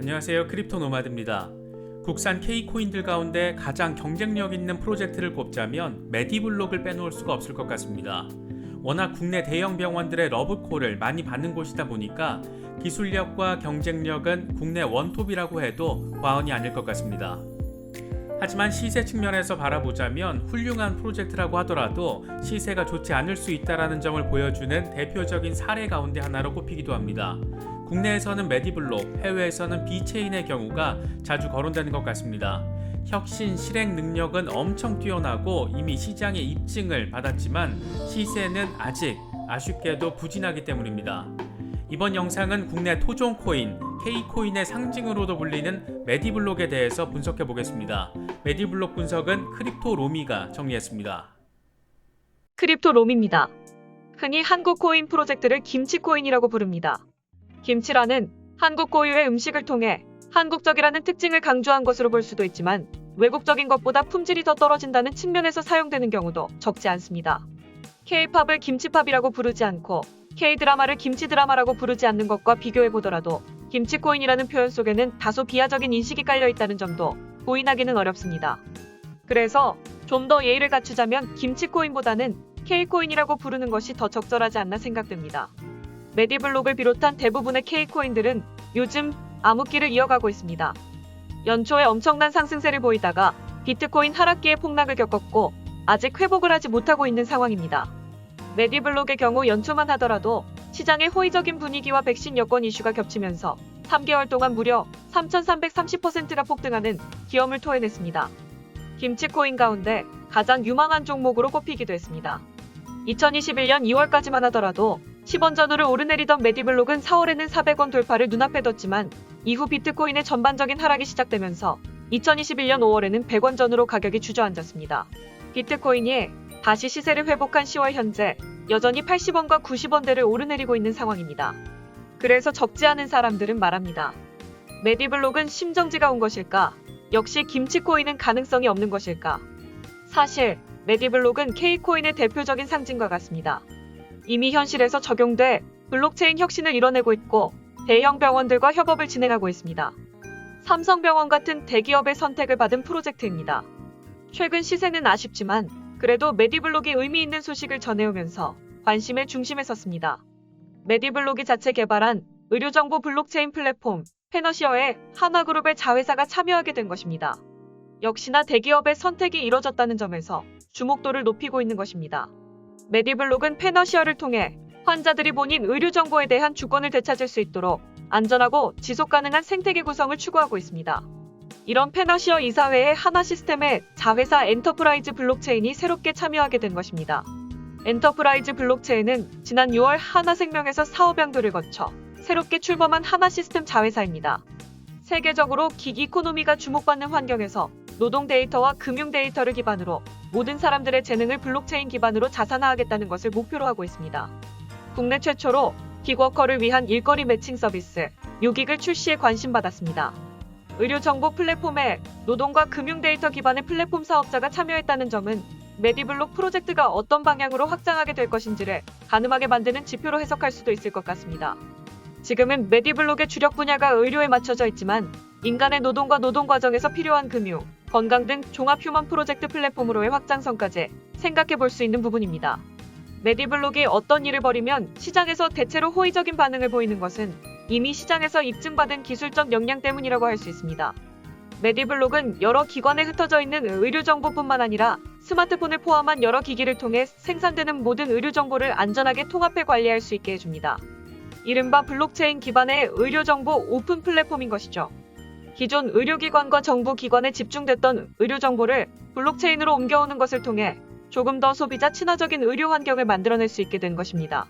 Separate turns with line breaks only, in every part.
안녕하세요. 크립토 노마드입니다. 국산 K코인들 가운데 가장 경쟁력 있는 프로젝트를 꼽자면 메디블록을 빼놓을 수가 없을 것 같습니다. 워낙 국내 대형 병원들의 러브콜을 많이 받는 곳이다 보니까 기술력과 경쟁력은 국내 원톱이라고 해도 과언이 아닐 것 같습니다. 하지만 시세 측면에서 바라보자면 훌륭한 프로젝트라고 하더라도 시세가 좋지 않을 수 있다라는 점을 보여주는 대표적인 사례 가운데 하나로 꼽히기도 합니다. 국내에서는 메디블록, 해외에서는 비체인의 경우가 자주 거론되는 것 같습니다. 혁신 실행 능력은 엄청 뛰어나고 이미 시장의 입증을 받았지만 시세는 아직 아쉽게도 부진하기 때문입니다. 이번 영상은 국내 토종 코인 K코인의 상징으로도 불리는 메디블록에 대해서 분석해 보겠습니다. 메디블록 분석은 크립토 로미가 정리했습니다.
크립토 롬입니다. 흔히 한국 코인 프로젝트를 김치 코인이라고 부릅니다. 김치라는 한국 고유의 음식을 통해 한국적이라는 특징을 강조한 것으로 볼 수도 있지만 외국적인 것보다 품질이 더 떨어진다는 측면에서 사용되는 경우도 적지 않습니다. K-팝을 김치팝이라고 부르지 않고 K-드라마를 김치 드라마라고 부르지 않는 것과 비교해 보더라도 김치코인이라는 표현 속에는 다소 비하적인 인식이 깔려 있다는 점도 부인하기는 어렵습니다. 그래서 좀 더 예의를 갖추자면 김치코인보다는 K코인이라고 부르는 것이 더 적절하지 않나 생각됩니다. 메디블록을 비롯한 대부분의 K코인들은 요즘 암흑기를 이어가고 있습니다. 연초에 엄청난 상승세를 보이다가 비트코인 하락기에 폭락을 겪었고 아직 회복을 하지 못하고 있는 상황입니다. 메디블록의 경우 연초만 하더라도 시장의 호의적인 분위기와 백신 여권 이슈가 겹치면서 3개월 동안 무려 3,330%가 폭등하는 기염을 토해냈습니다. 김치코인 가운데 가장 유망한 종목으로 꼽히기도 했습니다. 2021년 2월까지만 하더라도 10원 전후를 오르내리던 메디블록은 4월에는 400원 돌파를 눈앞에 뒀지만 이후 비트코인의 전반적인 하락이 시작되면서 2021년 5월에는 100원 전후로 가격이 주저앉았습니다. 비트코인이 다시 시세를 회복한 10월 현재 여전히 80원과 90원대를 오르내리고 있는 상황입니다. 그래서 적지 않은 사람들은 말합니다. 메디블록은 심정지가 온 것일까? 역시 김치코인은 가능성이 없는 것일까? 사실 메디블록은 K코인의 대표적인 상징과 같습니다. 이미 현실에서 적용돼 블록체인 혁신을 이뤄내고 있고 대형 병원들과 협업을 진행하고 있습니다. 삼성병원 같은 대기업의 선택을 받은 프로젝트입니다. 최근 시세는 아쉽지만 그래도 메디블록이 의미 있는 소식을 전해오면서 관심의 중심에 섰습니다. 메디블록이 자체 개발한 의료정보 블록체인 플랫폼 페너시어에 하나그룹의 자회사가 참여하게 된 것입니다. 역시나 대기업의 선택이 이뤄졌다는 점에서 주목도를 높이고 있는 것입니다. 메디블록은 페너시어를 통해 환자들이 본인 의료 정보에 대한 주권을 되찾을 수 있도록 안전하고 지속 가능한 생태계 구성을 추구하고 있습니다. 이런 페너시어 이사회의 하나 시스템의 자회사 엔터프라이즈 블록체인이 새롭게 참여하게 된 것입니다. 엔터프라이즈 블록체인은 지난 6월 하나생명에서 사업 양도를 거쳐 새롭게 출범한 하나 시스템 자회사입니다. 세계적으로 기기 이코노미가 주목받는 환경에서 노동 데이터와 금융 데이터를 기반으로 모든 사람들의 재능을 블록체인 기반으로 자산화하겠다는 것을 목표로 하고 있습니다. 국내 최초로 기워커를 위한 일거리 매칭 서비스 요기를 출시에 관심받았습니다. 의료 정보 플랫폼에 노동과 금융 데이터 기반의 플랫폼 사업자가 참여했다는 점은 메디블록 프로젝트가 어떤 방향으로 확장하게 될 것인지를 가늠하게 만드는 지표로 해석할 수도 있을 것 같습니다. 지금은 메디블록의 주력 분야가 의료에 맞춰져 있지만 인간의 노동과 노동 과정에서 필요한 금융, 건강 등 종합 휴먼 프로젝트 플랫폼으로의 확장성까지 생각해 볼 수 있는 부분입니다. 메디블록이 어떤 일을 벌이면 시장에서 대체로 호의적인 반응을 보이는 것은 이미 시장에서 입증받은 기술적 역량 때문이라고 할 수 있습니다. 메디블록은 여러 기관에 흩어져 있는 의료 정보뿐만 아니라 스마트폰을 포함한 여러 기기를 통해 생산되는 모든 의료 정보를 안전하게 통합해 관리할 수 있게 해줍니다. 이른바 블록체인 기반의 의료 정보 오픈 플랫폼인 것이죠. 기존 의료기관과 정부 기관에 집중됐던 의료 정보를 블록체인으로 옮겨오는 것을 통해 조금 더 소비자 친화적인 의료 환경을 만들어낼 수 있게 된 것입니다.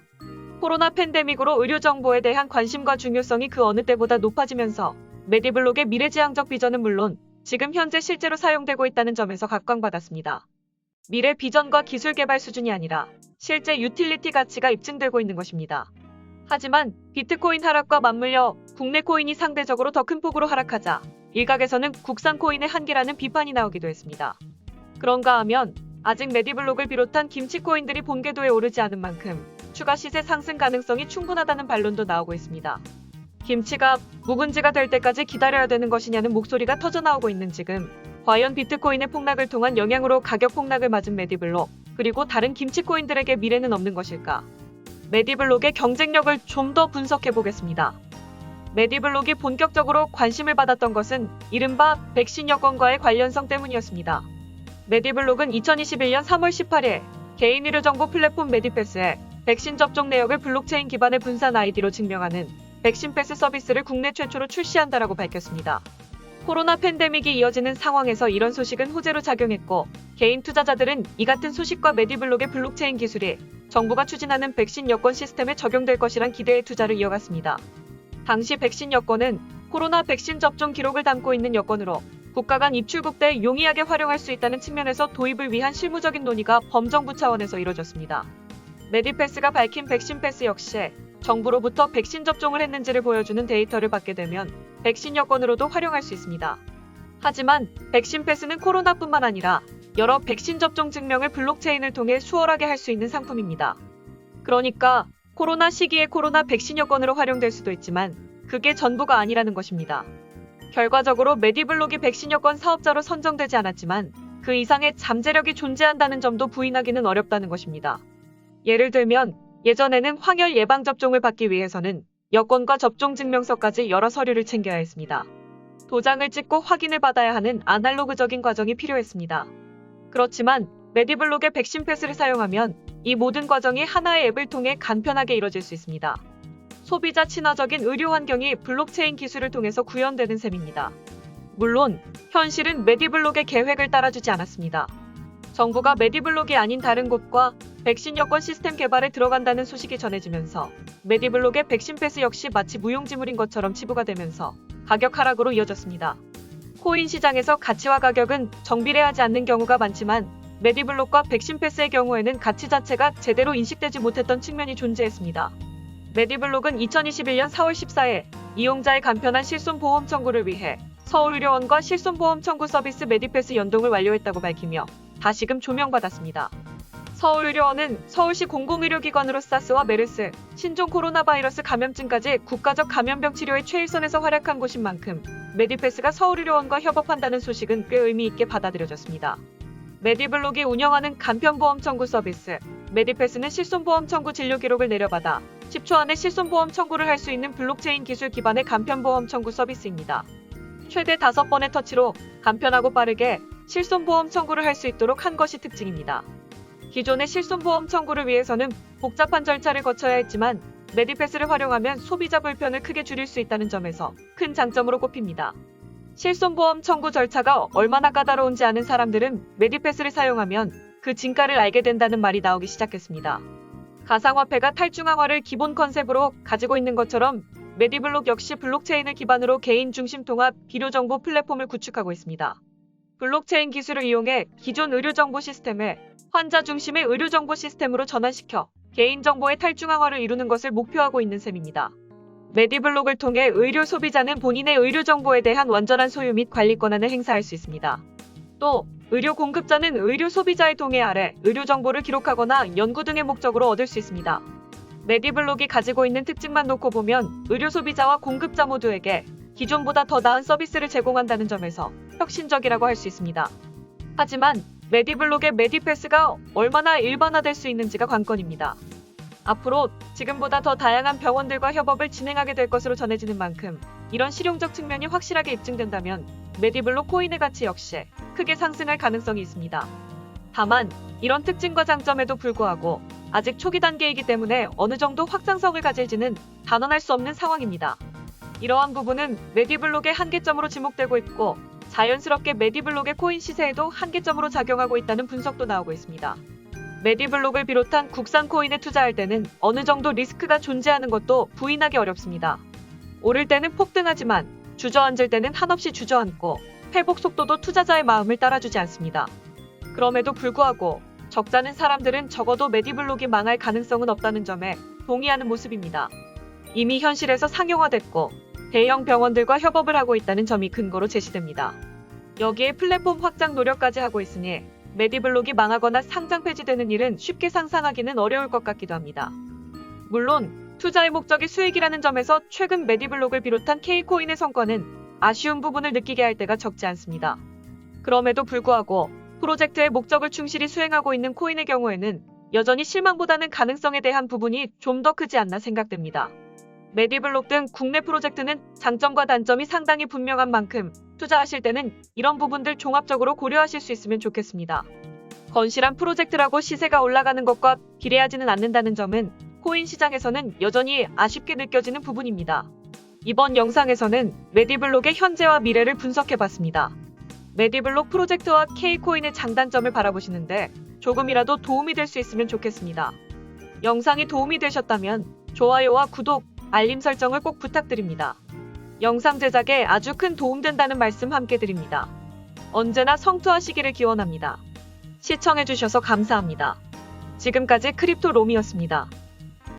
코로나 팬데믹으로 의료 정보에 대한 관심과 중요성이 그 어느 때보다 높아지면서 메디블록의 미래지향적 비전은 물론 지금 현재 실제로 사용되고 있다는 점에서 각광받았습니다. 미래 비전과 기술 개발 수준이 아니라 실제 유틸리티 가치가 입증되고 있는 것입니다. 하지만 비트코인 하락과 맞물려 국내 코인이 상대적으로 더 큰 폭으로 하락하자 일각에서는 국산 코인의 한계라는 비판이 나오기도 했습니다. 그런가 하면 아직 메디블록을 비롯한 김치 코인들이 본궤도에 오르지 않은 만큼 추가 시세 상승 가능성이 충분하다는 반론도 나오고 있습니다. 김치가 묵은지가 될 때까지 기다려야 되는 것이냐는 목소리가 터져나오고 있는 지금 과연 비트코인의 폭락을 통한 영향으로 가격 폭락을 맞은 메디블록 그리고 다른 김치 코인들에게 미래는 없는 것일까? 메디블록의 경쟁력을 좀 더 분석해 보겠습니다. 메디블록이 본격적으로 관심을 받았던 것은 이른바 백신 여건과의 관련성 때문이었습니다. 메디블록은 2021년 3월 18일 개인 의료 정보 플랫폼 메디패스에 백신 접종 내역을 블록체인 기반의 분산 아이디로 증명하는 백신 패스 서비스를 국내 최초로 출시한다라고 밝혔습니다. 코로나 팬데믹이 이어지는 상황에서 이런 소식은 호재로 작용했고 개인 투자자들은 이 같은 소식과 메디블록의 블록체인 기술이 정부가 추진하는 백신 여권 시스템에 적용될 것이란 기대의 투자를 이어갔습니다. 당시 백신 여권은 코로나 백신 접종 기록을 담고 있는 여권으로 국가 간 입출국 때 용이하게 활용할 수 있다는 측면에서 도입을 위한 실무적인 논의가 범정부 차원에서 이뤄졌습니다. 메디패스가 밝힌 백신 패스 역시 정부로부터 백신 접종을 했는지를 보여주는 데이터를 받게 되면 백신 여권으로도 활용할 수 있습니다. 하지만 백신 패스는 코로나뿐만 아니라 여러 백신 접종 증명을 블록체인을 통해 수월하게 할 수 있는 상품입니다. 그러니까 코로나 시기에 코로나 백신 여권으로 활용될 수도 있지만 그게 전부가 아니라는 것입니다. 결과적으로 메디블록이 백신 여권 사업자로 선정되지 않았지만 그 이상의 잠재력이 존재한다는 점도 부인하기는 어렵다는 것입니다. 예를 들면 예전에는 황열 예방 접종을 받기 위해서는 여권과 접종 증명서까지 여러 서류를 챙겨야 했습니다. 도장을 찍고 확인을 받아야 하는 아날로그적인 과정이 필요했습니다. 그렇지만 메디블록의 백신 패스를 사용하면 이 모든 과정이 하나의 앱을 통해 간편하게 이뤄질 수 있습니다. 소비자 친화적인 의료 환경이 블록체인 기술을 통해서 구현되는 셈입니다. 물론 현실은 메디블록의 계획을 따라주지 않았습니다. 정부가 메디블록이 아닌 다른 곳과 백신 여권 시스템 개발에 들어간다는 소식이 전해지면서 메디블록의 백신 패스 역시 마치 무용지물인 것처럼 치부가 되면서 가격 하락으로 이어졌습니다. 코인 시장에서 가치와 가격은 정비례하지 않는 경우가 많지만 메디블록과 백신 패스의 경우에는 가치 자체가 제대로 인식되지 못했던 측면이 존재했습니다. 메디블록은 2021년 4월 14일 이용자의 간편한 실손보험 청구를 위해 서울의료원과 실손보험 청구 서비스 메디패스 연동을 완료했다고 밝히며 다시금 조명받았습니다. 서울의료원은 서울시 공공의료기관으로 사스와 메르스, 신종 코로나 바이러스 감염증까지 국가적 감염병 치료의 최일선에서 활약한 곳인 만큼 메디패스가 서울의료원과 협업한다는 소식은 꽤 의미 있게 받아들여졌습니다. 메디블록이 운영하는 간편보험 청구 서비스 메디패스는 실손보험 청구 진료 기록을 내려받아 10초 안에 실손보험 청구를 할 수 있는 블록체인 기술 기반의 간편보험 청구 서비스입니다. 최대 5번의 터치로 간편하고 빠르게 실손보험 청구를 할 수 있도록 한 것이 특징입니다. 기존의 실손보험 청구를 위해서는 복잡한 절차를 거쳐야 했지만 메디패스를 활용하면 소비자 불편을 크게 줄일 수 있다는 점에서 큰 장점으로 꼽힙니다. 실손보험 청구 절차가 얼마나 까다로운지 아는 사람들은 메디패스를 사용하면 그 진가를 알게 된다는 말이 나오기 시작했습니다. 가상화폐가 탈중앙화를 기본 컨셉으로 가지고 있는 것처럼 메디블록 역시 블록체인을 기반으로 개인 중심 통합 비료 정보 플랫폼을 구축하고 있습니다. 블록체인 기술을 이용해 기존 의료 정보 시스템을 환자 중심의 의료 정보 시스템으로 전환시켜 개인 정보의 탈중앙화를 이루는 것을 목표하고 있는 셈입니다. 메디블록을 통해 의료 소비자는 본인의 의료 정보에 대한 완전한 소유 및 관리 권한을 행사할 수 있습니다. 또 의료 공급자는 의료 소비자의 동의 아래 의료 정보를 기록하거나 연구 등의 목적으로 얻을 수 있습니다. 메디블록이 가지고 있는 특징만 놓고 보면 의료 소비자와 공급자 모두에게 기존보다 더 나은 서비스를 제공한다는 점에서 혁신적이라고 할 수 있습니다. 하지만 메디블록의 메디패스가 얼마나 일반화될 수 있는지가 관건입니다. 앞으로 지금보다 더 다양한 병원들과 협업을 진행하게 될 것으로 전해지는 만큼 이런 실용적 측면이 확실하게 입증된다면 메디블록 코인의 가치 역시 크게 상승할 가능성이 있습니다. 다만 이런 특징과 장점에도 불구하고 아직 초기 단계이기 때문에 어느 정도 확장성을 가질지는 단언할 수 없는 상황입니다. 이러한 부분은 메디블록의 한계점으로 지목되고 있고 자연스럽게 메디블록의 코인 시세에도 한계점으로 작용하고 있다는 분석도 나오고 있습니다. 메디블록을 비롯한 국산 코인에 투자할 때는 어느 정도 리스크가 존재하는 것도 부인하기 어렵습니다. 오를 때는 폭등하지만 주저앉을 때는 한없이 주저앉고 회복 속도도 투자자의 마음을 따라주지 않습니다. 그럼에도 불구하고 적잖은 사람들은 적어도 메디블록이 망할 가능성은 없다는 점에 동의하는 모습입니다. 이미 현실에서 상용화됐고 대형 병원들과 협업을 하고 있다는 점이 근거로 제시됩니다. 여기에 플랫폼 확장 노력까지 하고 있으니 메디블록이 망하거나 상장 폐지되는 일은 쉽게 상상하기는 어려울 것 같기도 합니다. 물론 투자의 목적이 수익이라는 점에서 최근 메디블록을 비롯한 K코인의 성과는 아쉬운 부분을 느끼게 할 때가 적지 않습니다. 그럼에도 불구하고 프로젝트의 목적을 충실히 수행하고 있는 코인의 경우에는 여전히 실망보다는 가능성에 대한 부분이 좀 더 크지 않나 생각됩니다. 메디블록 등 국내 프로젝트는 장점과 단점이 상당히 분명한 만큼 투자하실 때는 이런 부분들 종합적으로 고려하실 수 있으면 좋겠습니다. 건실한 프로젝트라고 시세가 올라가는 것과 비례하지는 않는다는 점은 코인 시장에서는 여전히 아쉽게 느껴지는 부분입니다. 이번 영상에서는 메디블록의 현재와 미래를 분석해봤습니다. 메디블록 프로젝트와 K코인의 장단점을 바라보시는데 조금이라도 도움이 될 수 있으면 좋겠습니다. 영상이 도움이 되셨다면 좋아요와 구독, 알림 설정을 꼭 부탁드립니다. 영상 제작에 아주 큰 도움된다는 말씀 함께 드립니다. 언제나 성투하시기를 기원합니다. 시청해주셔서 감사합니다. 지금까지 크립토 롬이었습니다.